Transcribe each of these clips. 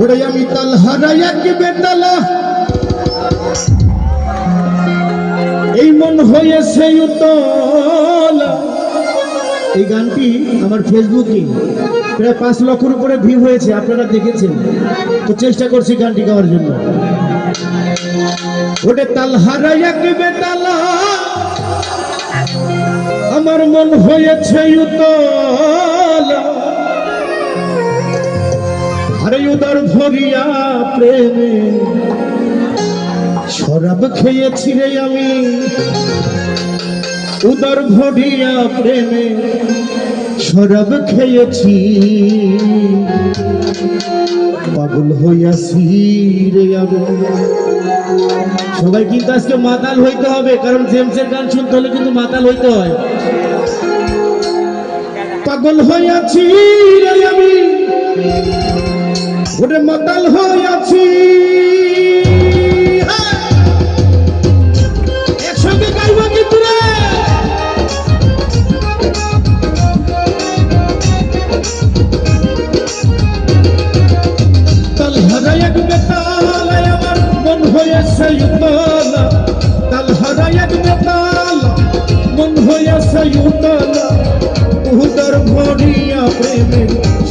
ওরে আমি তাল হারাই এক বেতালা? এই মন হয়েছে উতলা। এই গানটি আমার ফেসবুকে প্রায় পাঁচ লক্ষের উপরে ভিউ হয়েছে, আপনারা দেখেছেন। তো চেষ্টা করছি গানটি গাওয়ার জন্য। ওটা তাল হারাই এক বেতালা? আমার মন হয়েছে আরে প্রেমে। শরাব খেয়েছি রে আমি। উদর ভরিয়া প্রেমে শরাব খেয়েছি। পাগল হইয়াছি রে আমি। সবাই কিন্তু আজকে মাতাল হইতে হবে, কারণ জেমসের গান শুনতে হলে কিন্তু মাতাল হইতে হয়। পাগল হইয়াছি আমি। ওরে মাতাল হইয়াছি।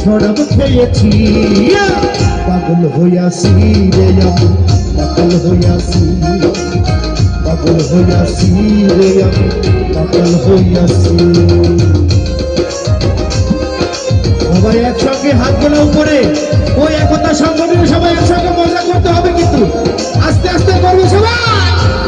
সরব খেয়েছি। পাগল হইয়াছি রে আমি, পাগল হইয়াছি পাগল হইয়াছি রে আমি, পাগল হইয়াছি সবাই একসঙ্গে হাত গোলা উপরে। ওই একতা সংগঠনে সবাই একসঙ্গে মজা করতে হবে কিন্তু। আস্তে আস্তে করব সবাই।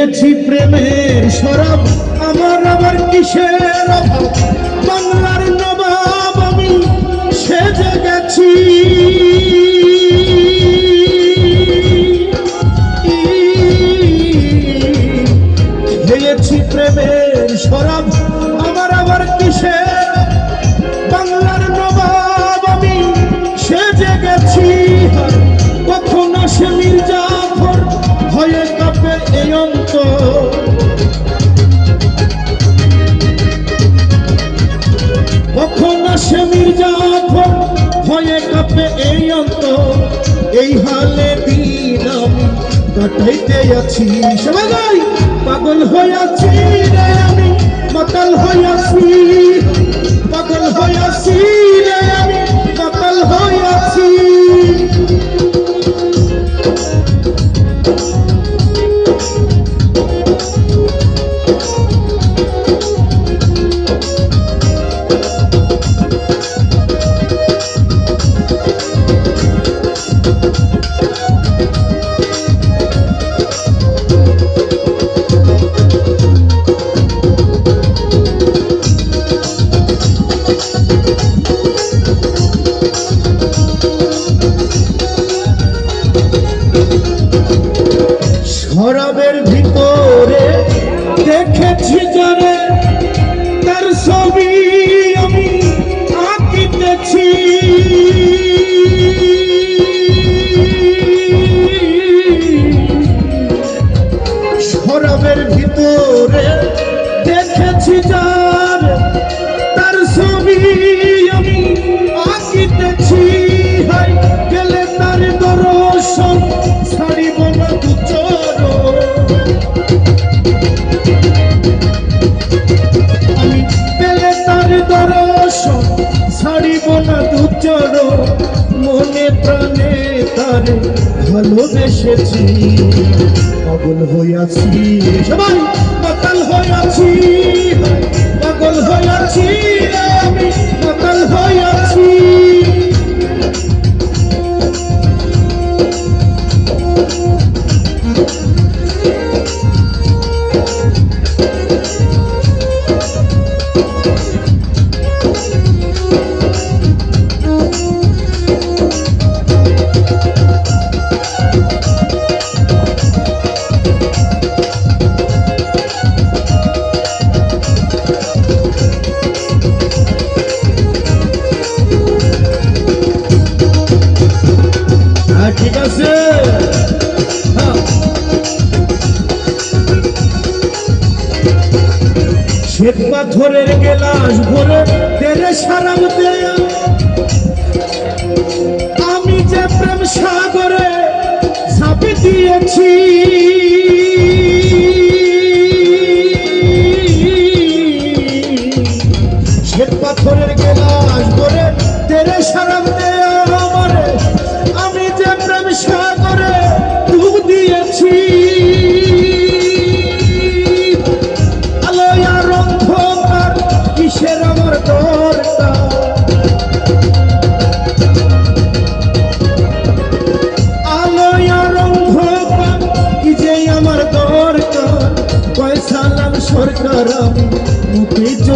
খেয়েছি প্রেমের সরব। আমার আবার কিসের বাংলার নবাব আমি সেজে গেছি। প্রেমের সরব। এই হালে দিন আমি কাটাইতে আছি। সবাই পাগল হইয়াছি রে আমি মাতাল হইয়াছি পাগল হইয়াছি রে আমি। ভালোবেসেছি পাগল হইয়াছি। সবাই পাতাল হইয়াছি পাগল হইয়াছি আমি পাতাল হইয়াছি। হ্যাঁ ঠিক আছে শ্বেত পাথরের গেলাস ভরে তেরে সারাম দেয়া আমি যে প্রেম সাগরে ঝাঁপি দিয়েছি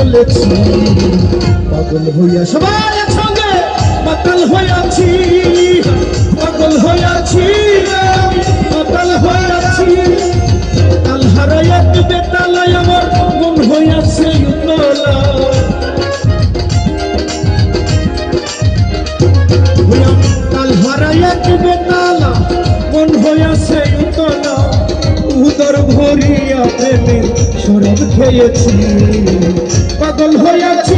চলেছি পাগল হইয়া সবাই সঙ্গে, পাগল হইয়াছি পাগল হইয়াছি পাগল হইয়াছি কাল হারাইয়া দিবে তালাই আমার মন হইয়াছে উতলা। কাল হারাইয়া দিবে তালা মন হইয়াছে উতলা। উদর ভরিয়া প্রেমে শরব খেয়েছি। পাগল হইয়াছি।